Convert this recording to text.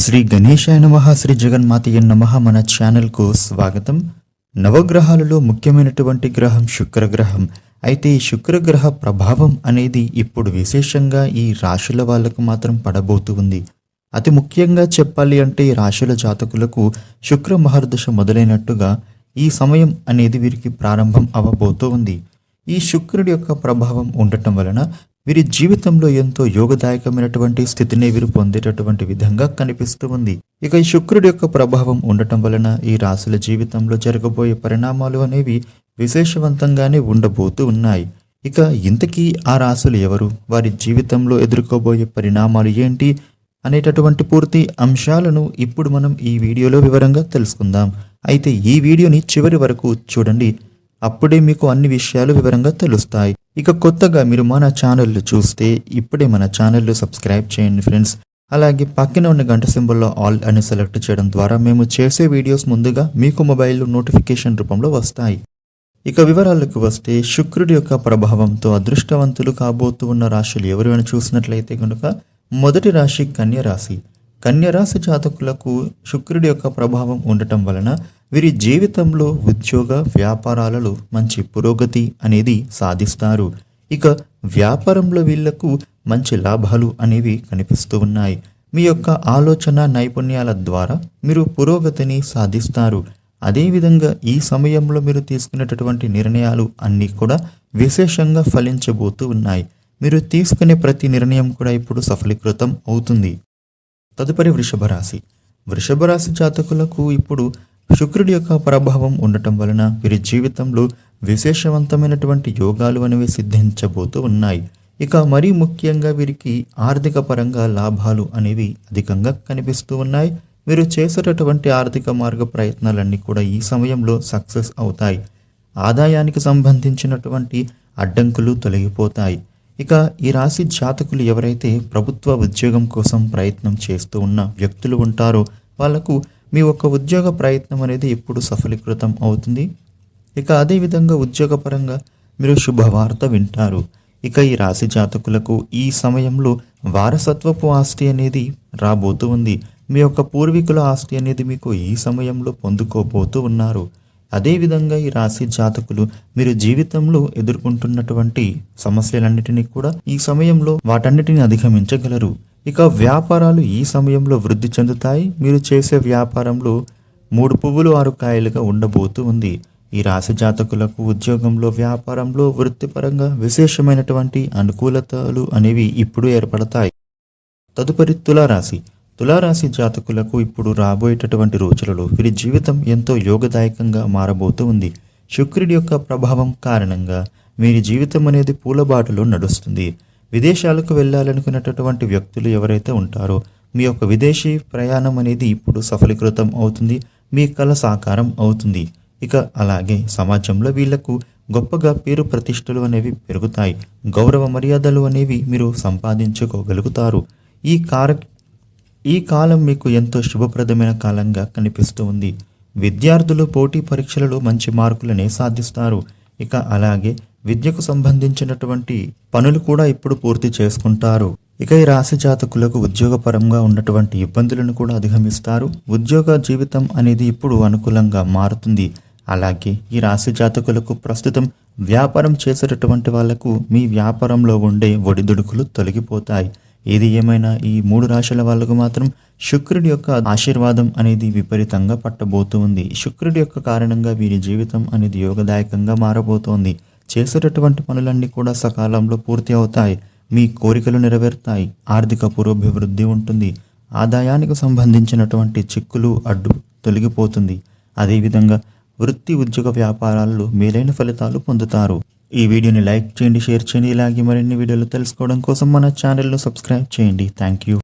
శ్రీ గణేశాయ నమ శ్రీ జగన్మాతయ్య నమ మన ఛానల్కు స్వాగతం. నవగ్రహాలలో ముఖ్యమైనటువంటి గ్రహం శుక్రగ్రహం. అయితే ఈ శుక్రగ్రహ ప్రభావం అనేది ఇప్పుడు విశేషంగా ఈ రాశుల వాళ్ళకు మాత్రం పడబోతూ ఉంది. అతి ముఖ్యంగా చెప్పాలి అంటే ఈ రాశుల జాతకులకు శుక్ర మహర్దశ మొదలైనట్టుగా ఈ సమయం అనేది వీరికి ప్రారంభం అవ్వబోతూ ఉంది. ఈ శుక్రుడి యొక్క ప్రభావం ఉండటం వలన వీరి జీవితంలో ఎంతో యోగదాయకమైనటువంటి స్థితిని వీరు పొందేటటువంటి విధంగా కనిపిస్తూ ఉంది. ఇక ఈ శుక్రుడి యొక్క ప్రభావం ఉండటం వలన ఈ రాశుల జీవితంలో జరగబోయే పరిణామాలు అనేవి విశేషవంతంగానే ఉండబోతూ ఉన్నాయి. ఇక ఇంతకీ ఆ రాశులు ఎవరు? వారి జీవితంలో ఎదుర్కోబోయే పరిణామాలు ఏంటి? అనేటటువంటి పూర్తి అంశాలను ఇప్పుడు మనం ఈ వీడియోలో వివరంగా తెలుసుకుందాం. అయితే ఈ వీడియోని చివరి వరకు చూడండి. అప్పుడే మీకు అన్ని విషయాలు వివరంగా తెలుస్తాయి. ఇక కొత్తగా మీరు మన ఛానల్ చూస్తే ఇప్పుడే మన ఛానల్లో సబ్స్క్రైబ్ చేయండి ఫ్రెండ్స్. అలాగే పక్కన ఉన్న గంట సింబల్లో ఆల్ అని సెలెక్ట్ చేయడం ద్వారా మేము చేసే వీడియోస్ ముందుగా మీకు మొబైల్లో నోటిఫికేషన్ రూపంలో వస్తాయి. ఇక వివరాలకు వస్తే శుక్రుడి యొక్క ప్రభావంతో అదృష్టవంతులు కాబోతూ ఉన్న రాశులు ఎవరు అని చూసినట్లయితే కనుక మొదటి రాశి కన్యరాశి కన్యరాశి జాతకులకు శుక్రుడి యొక్క ప్రభావం ఉండటం వలన వీరి జీవితంలో ఉద్యోగ వ్యాపారాలలో మంచి పురోగతి అనేది సాధిస్తారు. ఇక వ్యాపారంలో వీళ్ళకు మంచి లాభాలు అనేవి కనిపిస్తూ ఉన్నాయి. మీ యొక్క ఆలోచన నైపుణ్యాల ద్వారా మీరు పురోగతిని సాధిస్తారు. అదేవిధంగా ఈ సమయంలో మీరు తీసుకునేటటువంటి నిర్ణయాలు అన్నీ కూడా విశేషంగా ఫలించబోతూ ఉన్నాయి. మీరు తీసుకునే ప్రతి నిర్ణయం కూడా ఇప్పుడు సఫలీకృతం అవుతుంది. తదుపరి వృషభరాశి. వృషభరాశి జాతకులకు ఇప్పుడు శుక్రుడి యొక్క ప్రభావం ఉండటం వలన వీరి జీవితంలో విశేషవంతమైనటువంటి యోగాలు అనేవి సిద్ధించబోతూ ఉన్నాయి. ఇక మరీ ముఖ్యంగా వీరికి ఆర్థిక పరంగా లాభాలు అనేవి అధికంగా కనిపిస్తూ ఉన్నాయి. వీరు చేసేటటువంటి ఆర్థిక మార్గ ప్రయత్నాలన్నీ కూడా ఈ సమయంలో సక్సెస్ అవుతాయి. ఆదాయానికి సంబంధించినటువంటి అడ్డంకులు తొలగిపోతాయి. ఇక ఈ రాశి జాతకులు ఎవరైతే ప్రభుత్వ ఉద్యోగం కోసం ప్రయత్నం చేస్తూ ఉన్న వ్యక్తులు ఉంటారో వాళ్ళకు మీ యొక్క ఉద్యోగ ప్రయత్నం అనేది ఎప్పుడు సఫలీకృతం అవుతుంది. ఇక అదేవిధంగా ఉద్యోగపరంగా మీరు శుభవార్త వింటారు. ఇక ఈ రాశి జాతకులకు ఈ సమయంలో వారసత్వపు ఆస్తి అనేది రాబోతూ ఉంది. మీ యొక్క పూర్వీకుల ఆస్తి అనేది మీకు ఈ సమయంలో పొందుకోబోతూ ఉన్నారు. అదేవిధంగా ఈ రాశి జాతకులు మీరు జీవితంలో ఎదుర్కొంటున్నటువంటి సమస్యలన్నిటినీ కూడా ఈ సమయంలో వాటన్నిటిని అధిగమించగలరు. ఇక వ్యాపారాలు ఈ సమయంలో వృద్ధి చెందుతాయి. మీరు చేసే వ్యాపారంలో మూడు పువ్వులు ఆరు కాయలుగా ఉండబోతూ ఉంది. ఈ రాశి జాతకులకు ఉద్యోగంలో వ్యాపారంలో వృత్తిపరంగా విశేషమైనటువంటి అనుకూలతలు అనేవి ఇప్పుడు ఏర్పడతాయి. తదుపరి తులారాశి. తులారాశి జాతకులకు ఇప్పుడు రాబోయేటటువంటి రోజులలో వీరి జీవితం ఎంతో యోగదాయకంగా మారబోతూ ఉంది. శుక్రుడి యొక్క ప్రభావం కారణంగా వీరి జీవితం అనేది పూలబాటలో నడుస్తుంది. విదేశాలకు వెళ్ళాలనుకున్నటువంటి వ్యక్తులు ఎవరైతే ఉంటారో మీ యొక్క విదేశీ ప్రయాణం అనేది ఇప్పుడు సఫలీకృతం అవుతుంది మీ కళ సాకారం అవుతుంది. ఇక అలాగే సమాజంలో వీళ్ళకు గొప్పగా పేరు ప్రతిష్టలు అనేవి పెరుగుతాయి. గౌరవ మర్యాదలు అనేవి మీరు సంపాదించుకోగలుగుతారు. ఈ కార ఈ కాలం మీకు ఎంతో శుభప్రదమైన కాలంగా కనిపిస్తూ ఉంది. విద్యార్థులు పోటీ పరీక్షలలో మంచి మార్కులనే సాధిస్తారు. ఇక అలాగే విద్యకు సంబంధించినటువంటి పనులు కూడా ఇప్పుడు పూర్తి చేసుకుంటారు. ఇక ఈ రాశి జాతకులకు ఉద్యోగపరంగా ఉన్నటువంటి ఇబ్బందులను కూడా అధిగమిస్తారు. ఉద్యోగ జీవితం అనేది ఇప్పుడు అనుకూలంగా మారుతుంది. అలాగే ఈ రాశి జాతకులకు ప్రస్తుతం వ్యాపారం చేసేటటువంటి వాళ్ళకు మీ వ్యాపారంలో ఉండే ఒడిదుడుకులు తొలగిపోతాయి. ఏది ఏమైనా ఈ మూడు రాశుల వాళ్ళకు మాత్రం శుక్రుడి యొక్క ఆశీర్వాదం అనేది విపరీతంగా పట్టబోతుంది. శుక్రుడి యొక్క కారణంగా వీరి జీవితం అనేది యోగదాయకంగా మారబోతోంది. చేసేటటువంటి పనులన్నీ కూడా సకాలంలో పూర్తి అవుతాయి. మీ కోరికలు నెరవేరుతాయి. ఆర్థిక పురోభివృద్ధి ఉంటుంది. ఆదాయానికి సంబంధించినటువంటి చిక్కులు అడ్డు తొలగిపోతుంది. అదేవిధంగా వృత్తి ఉద్యోగ వ్యాపారాల్లో మేలైన ఫలితాలు పొందుతారు. ఈ వీడియోని లైక్ చేయండి షేర్ చేయండి. ఇలాగే మరిన్ని వీడియోలు తెలుసుకోవడం కోసం మన ఛానల్ను సబ్స్క్రైబ్ చేయండి. Thank you.